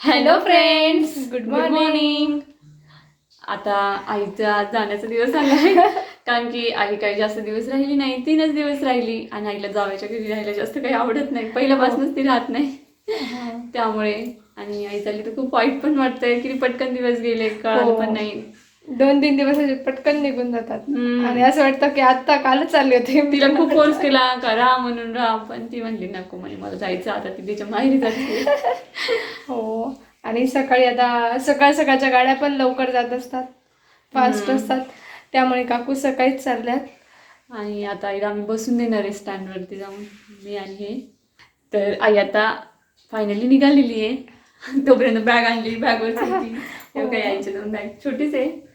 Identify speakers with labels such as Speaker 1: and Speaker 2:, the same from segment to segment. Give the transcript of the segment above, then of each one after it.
Speaker 1: Hello friends good morning आता आईचा आज जाण्याचा दिवस आला आहे. कारण की आई काही जास्त दिवस राहिली नाही तीनच दिवस राहिली. आणि आईला जावायच्या घरी राहायला जास्त काही आवडत नाही. पहिल्यापासूनच ती राहत नाही. त्यामुळे आणि आई चालली तर खूप वाईट पण वाटतंय. की पटकन दिवस गेले कळालं
Speaker 2: हो.
Speaker 1: पण नाही.
Speaker 2: दोन तीन दिवस असे पटकन निघून जातात.
Speaker 1: हम्म.
Speaker 2: आणि असं वाटतं की आता कालच चालले होते.
Speaker 1: तिला खूप फोर्स केला का राहा म्हणून राहा पण ती म्हणली नको म्हणे मला जायचं आता ती तिच्या माहेरी जाते.
Speaker 2: हो. आणि सकाळी आता सकाळ सकाळच्या गाड्या पण लवकर जात असतात. फास्ट. असतात. त्यामुळे काकू सकाळीच चालल्यात.
Speaker 1: आणि आता आईला आम्ही बसून देणार आहे स्टँडवरती जाऊन मी आणि हे. तर आई आता फायनली निघालेली आहे. तोपर्यंत बॅग आणली बॅगवर काही आईच्या दोन बॅग छोटीच आहे.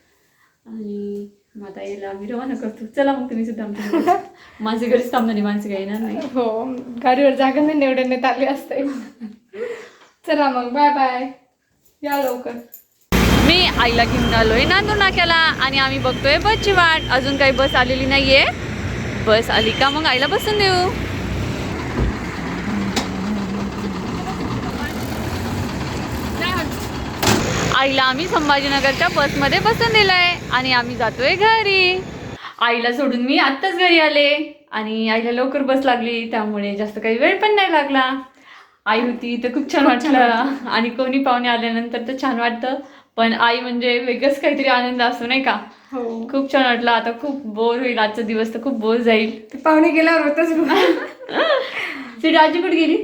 Speaker 1: आणि मग आता यायला आम्ही रवाना करतो. चला मग तुम्ही सुद्धा आमच्या माझे घरीच थांबणारी माणसं काही येणार नाही.
Speaker 2: हो गाडीवर जागा नाही निवडण्यात आली असते. चला मग बाय बाय या लवकर.
Speaker 1: मी आईला घेऊन आलोय नांदूर नाक्याला आणि आम्ही बघतोय बसची वाट. अजून काही बस आलेली नाहीये. बस आली का मग? आईला बसून देऊ. आईला आम्ही संभाजीनगरच्या बसमध्ये बसून दिलंय आणि आम्ही जातोय घरी. आईला सोडून मी आत्ताच घरी आले आणि आईला लवकर बस लागली त्यामुळे जास्त काही वेळ पण नाही लागला. आई होती तर खूप छान वाटलं. आणि कोणी पाहुणे आल्यानंतर तर छान वाटतं. पण आई म्हणजे वेगळंच काहीतरी आनंद असतो नाही का?
Speaker 2: हो.
Speaker 1: खूप छान वाटलं. आता खूप बोर होईल. आजचा दिवस तर खूप बोर जाईल.
Speaker 2: पाहुणे गेल्यावर होतच
Speaker 1: ती आजी कुठे गेली?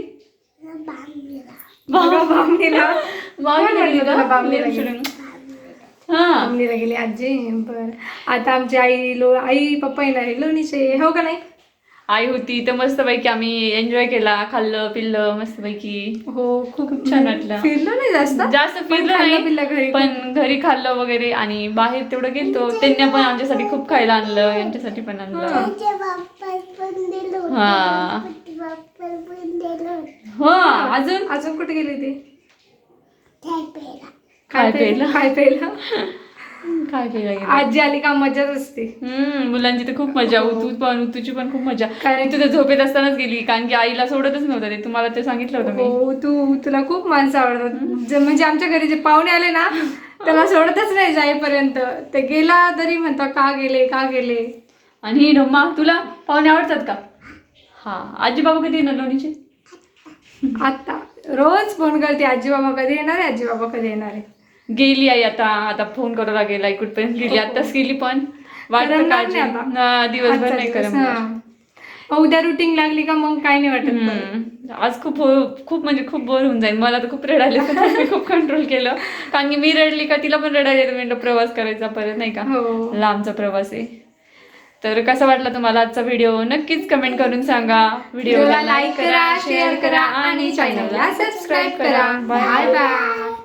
Speaker 2: बघा, बामणीला
Speaker 1: मागे
Speaker 2: कोण
Speaker 1: गेली
Speaker 2: गेली?
Speaker 1: हा.
Speaker 2: गेली आजी बर आता आमची आई लो आई पप्पा येणार आहे लोणीचे. हो का नाही?
Speaker 1: आई होती तर मस्तपैकी आम्ही एन्जॉय केला खाल्लं पिल्लं मस्तपैकी.
Speaker 2: हो खूप
Speaker 1: छान वाटलं.
Speaker 2: फिरलो नाही जास्त.
Speaker 1: जास्त
Speaker 2: पण
Speaker 1: फिरलो नाही
Speaker 2: घरी.
Speaker 1: पण. घरी खाल्लं वगैरे आणि बाहेर तेवढं गेलतो. त्यांनी पण आमच्यासाठी खूप खायला आणलं यांच्यासाठी पण आणलं. हा. हो अजून?
Speaker 2: अजून कुठे गेली ती?
Speaker 1: काय प्यायला?
Speaker 2: काय प्यायला?
Speaker 1: काय?
Speaker 2: आजी आली का मजाच असते.
Speaker 1: हम्म मुलांची तर खूप मजा
Speaker 2: हो.
Speaker 1: उतू पण उतूची पण खूप मजा.
Speaker 2: कारण-
Speaker 1: कारण तू तर झोपेत असतानाच गेली कारण की आईला सोडतच नव्हतं ते. तुम्हाला ते सांगितलं होतं मी.
Speaker 2: हो तू तुला खूप माणसं आवडतात. जे- म्हणजे आमच्या घरी जे पाहुणे आले ना त्याला सोडतच नाही जाईपर्यंत. ते गेला तरी म्हणता का गेले का गेले?
Speaker 1: आणि ही ढम्मा तुला पाहुणे आवडतात का? हा. आजी बाबा कधी येणार लोणीचे? आता
Speaker 2: रोज फोन करते आजी बाबा कधी येणार आहे? आजी बाबा कधी येणार आहे?
Speaker 1: गेली आई आता आता फोन करावा लागेल आई कुठपर्यंत गेली आताच गेली पण. वाटतं काळजी. दिवसभर नाही.
Speaker 2: हा. मग उद्या रुटीन लागली का मग काय नाही वाटत.
Speaker 1: आज खूप हो- खूप म्हणजे खूप बोर होऊन जाईल. मला तर खूप रडायला मी खूप कंट्रोल केलं. कारण की मी रडली का तिला पण रडायला येतं. प्रवास करायचा परत नाही का?
Speaker 2: हो.
Speaker 1: लांबचा प्रवास आहे. तर कसा वाटला तुम्हाला आजचा व्हिडिओ नक्कीच कमेंट करून सांगा.
Speaker 2: व्हिडिओला लाईक करा शेअर करा आणि चॅनलला सबस्क्राईब करा. Bye bye